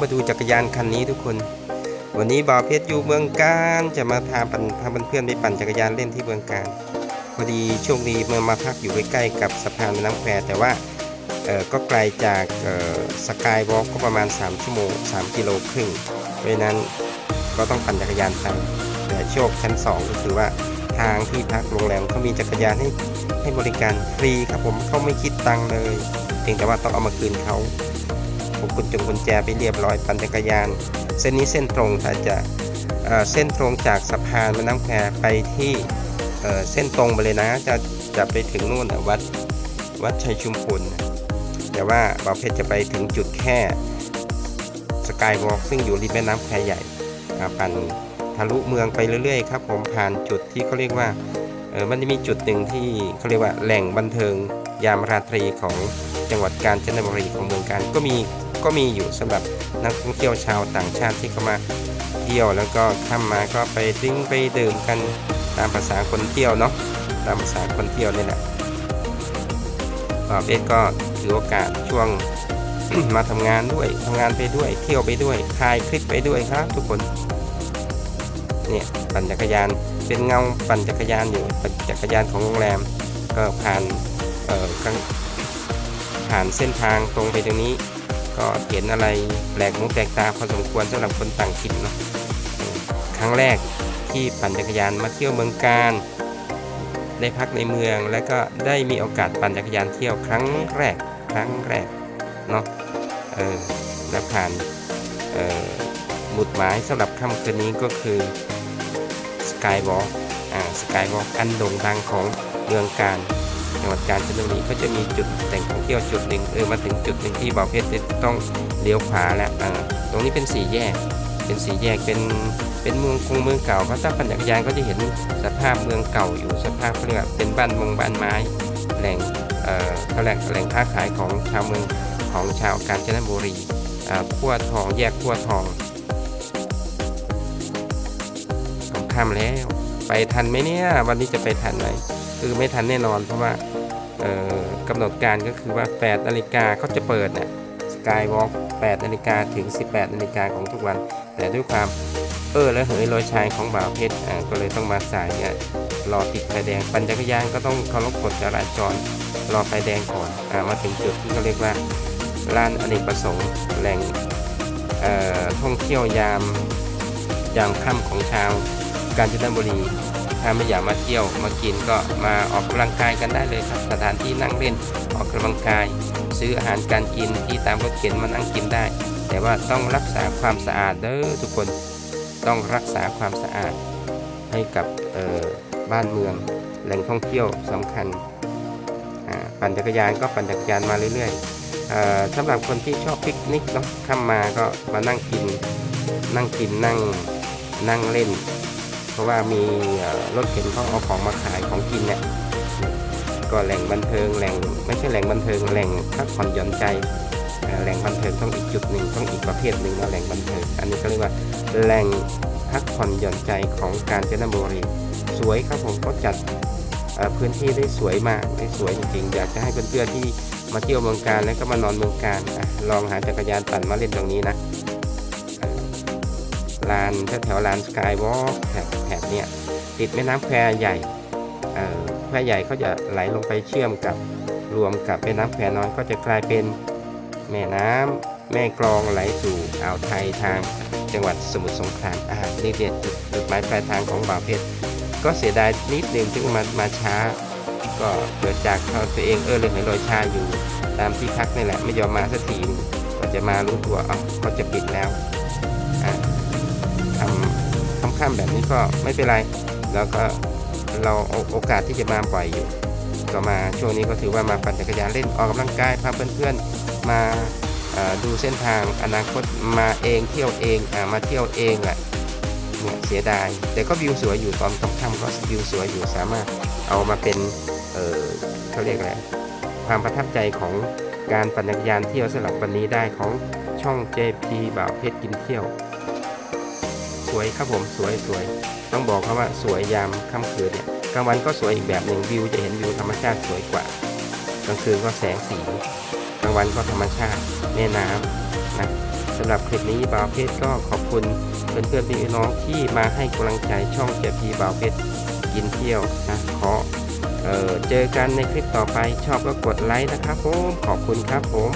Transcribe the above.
มาดูจักรยานคันนี้ทุกคน วันนี้บ่าวเพชรอยู่เมืองการจะมาพาปั่นพาเพื่อนไปปั่นจักรยานเล่นที่เมืองการพอดีโชคดีเมื่อมาพักอยู่ใกล้ๆกับสะพานน้ำแควแต่ว่าก็ไกลจากสกายวอล์กก็ประมาณ 3 ชั่วโมง 3 กิโลครึ่งเพราะนั้นก็ต้องปั่นจักรยานไปแต่โชคชั้น 2 ก็คือว่าทางที่พักโรงแรมเขามีจักรยานให้ให้บริการฟรีครับผมเขาไม่คิดตังค์เลย เพียงแต่ว่าต้องเอามาคืนเขา ผมกุญจงกุญแจไปเรียบร้อยปั่นจักรยาน เส้นนี้เส้นตรงถ้าจจะเเส้นตรงจากสะพานแม่น้ำแควไปที่เเส้นตรงไปเลยนะ จะจะไปถึงนู่นวัดวัดชัยชุมพลแต่ว่าบ่าวเพชรจะไปถึงจุดแค่สกายวอล์กซึ่งอยู่ริมแม่น้ำแควใหญ่ปั่นทะลุเมืองไปเรื่อยๆครับผมผ่านจุดที่เขาเรียกว่าเออมันจะมีจุดหนึ่งที่เขาเรียกว่าแหล่งบันเทิงยามราตรีของจังหวัดกาญจนบุรีของเมืองการก็มี ก็มีอยู่สำหรับนักท่องเที่ยวชาวต่างชาติที่เข้ามาเที่ยวแล้วก็ข้ามมาก็ไปดิ้งไปดื่มกันตามภาษาคนเที่ยวเนาะตามภาษาคนเที่ยวนี่แหละบอบเอ็ดก็ถือโอกาสช่วงมาทำงานด้วยทำงานไปด้วย เที่ยวไปด้วยถ่ายคลิปไปด้วยครับทุกคนเนี่ยปั่นจักรยานเป็นเงาปั่นจักรยานอยู่ปั่นจักรยานของโรงแรม ก็ผ่านเอ่อผ่านเส้นทางตรงไปตรงนี้ ก็เห็นอะไรแปลกหูแปลกตาพอสมควรสำหรับคนต่างถิ่นเนาะครั้งแรกที่ปั่นจักรยานมาเที่ยวเมืองการได้พักในเมือง แล้วก็ได้มีโอกาสปั่นจักรยานเที่ยวครั้งแรกครั้งแรกเนาะเออและผ่านเอ่อหมุดหมายสำหรับค่ำคืนนี้ก็คือสกายวอล์กอ่าสกายวอล์กอันโด่งดังของเมืองการ จังหวัดกาญจนบุรีก็จะมีจุดแต่งท่องเที่ยวจุดหนึ่งเออมาถึงจุดหนึ่งที่บ่าวเพชรจต้องเลี้ยวขวาแล้วอ่าตรงนี้เป็นสี่แยก เป็นสี่แยกเป็นเป็นเมืองคงเมืองเก่าเพราถ้าปั่นจักรยานก็จะเห็นสภาพเมืองเก่าอยู่สภาพเขาเรียกว่าเป็นบ้านมงบ้านไม้แหล่งเอ่อแหล่งแหล่งค้าขายของชาวเมืองของชาวกาญจนบุรีอ่าพั่วทองแยกพั่วทองผมข้ามแล้วไปทันไหมเนี่ยวันนี้จะไปทันไหมคือไม่ทันแน่นอนเพราะว่า กำหนดการก็คือว่า 8 นาฬิกาเขาจะเปิดเนี่ยสกายวอล์ก8นาฬิกาถึง 18 นาฬิกาของทุกวัน แต่ด้วยความเออและเหยลอยชายของบ่าวเพชรอ่าก็เลยต้องมาสายเนี่ยรอติดไฟแดงปั่นจักรยานก็ต้องเคารพกฎจราจรรอไฟแดงก่อนอามาถึงจุดที่เขาเรียกว่าลานอเนกประสงค์แหล่งท่องเที่ยวยามยามค่ำของชาวกาญจนบุรี ถ้าไม่อยากมาเที่ยวมากินก็มาออกกำลังกายกันได้เลยครับ สถานที่นั่งเล่นออกกำลังกาย ซื้ออาหารการกินที่ตามรถเข็นมานั่งกินได้ แต่ว่าต้องรักษาความสะอาดเด้อทุกคนต้องรักษาความสะอาดให้กับบ้านเมืองแหล่งท่องเที่ยวสำคัญปั่นจักรยานก็ปั่นจักรยานมาเรื่อยๆสำหรับคนที่ชอบปิกนิกเนาะข้ามมาก็มานั่งกิน นั่งกินนั่งนั่งเล่น เพราะว่ามีรถเข็นเขาเอาของมาขายของกินเนี่ยก็แหล่งบันเทิงแหล่งไม่ใช่แหล่งบันเทิงแหล่งพักผ่อนหย่อนใจแหล่งบันเทิงต้องอีกจุดหนึ่งต้องอีกประเภทหนึ่งนะแหล่งบันเทิง อันนี้ก็เรียกว่าแหล่งพักผ่อนหย่อนใจของกาญจนบุรีสวยครับผมก็จัดพื้นที่ได้สวยมากได้สวยจริงๆอยากจะให้เพื่อนๆที่มาเที่ยวเมืองการแล้วก็มานอนเมืองการลองหาจักรยานปั่นมาเล่นตรงนี้นะ ลานแถวๆลานสกายวอล์กแถบเนี่ยติดแม่น้ำแควใหญ่เอ่อแควใหญ่เขาจะไหลลงไปเชื่อมกับรวมกับแม่น้ำแควน้อยก็จะกลายเป็นแม่น้ำแม่กลองไหลสู่อ่าวไทยทางจังหวัดสมุทรสงครามอ่านี่เนี่ยจุดจุดหมายปลายทางของบ่าวเพชรก็เสียดายนิดนึงที่มามาช้า ก็เกิดจากเขาตัวเองเออเลยเหยลอยชาอยู่ ตามที่พักนี่แหละไม่ยอมมาสักทีก็จะมารู้ตัวเอ้าก็จะปิดแล้วำทำแบบนี้ก็ไม่เป็นไร แล้วก็เราโอกาสที่จะมาบ่อยอยู่ ก็มาช่วงนี้ก็ถือว่ามาปั่นจักรยานเล่นออกกำลังกายพาเพื่อนๆมาดูเส้นทางอนาคตมาเองเที่ยวเองอมาเที่ยวเองแหละเนี่ยเสียดาย แต่ก็วิวสวยอยู่ตอนค่ำก็วิวสวยอยู่สามารถเอามาเป็นเออเขาเรียกอะไรความประทับใจของการปั่นจักรยานเที่ยวสำหรับวันนี้ได้ของช่อง JP บ่าวเพชรกินเที่ยว สวยครับผมสวยสวย ต้องบอกเขาว่าสวยยามค่ำคืนเนี่ยกลางวันก็สวยอีกแบบหนึ่งวิวจะเห็นวิวธรรมชาติสวยกว่ากลางคืนก็แสงสีกลางวันก็ธรรมชาติแม่น้ำนะสำหรับคลิปนี้บ่าวเพชรก็ขอบคุณเพื่อนๆพี่น้องที่มาให้กำลังใจช่องเจ็ดพีบ่าวเพชรกินเที่ยวนะขอเออเจอกันในคลิปต่อไปชอบก็กดไลค์นะครับผมขอบคุณครับผม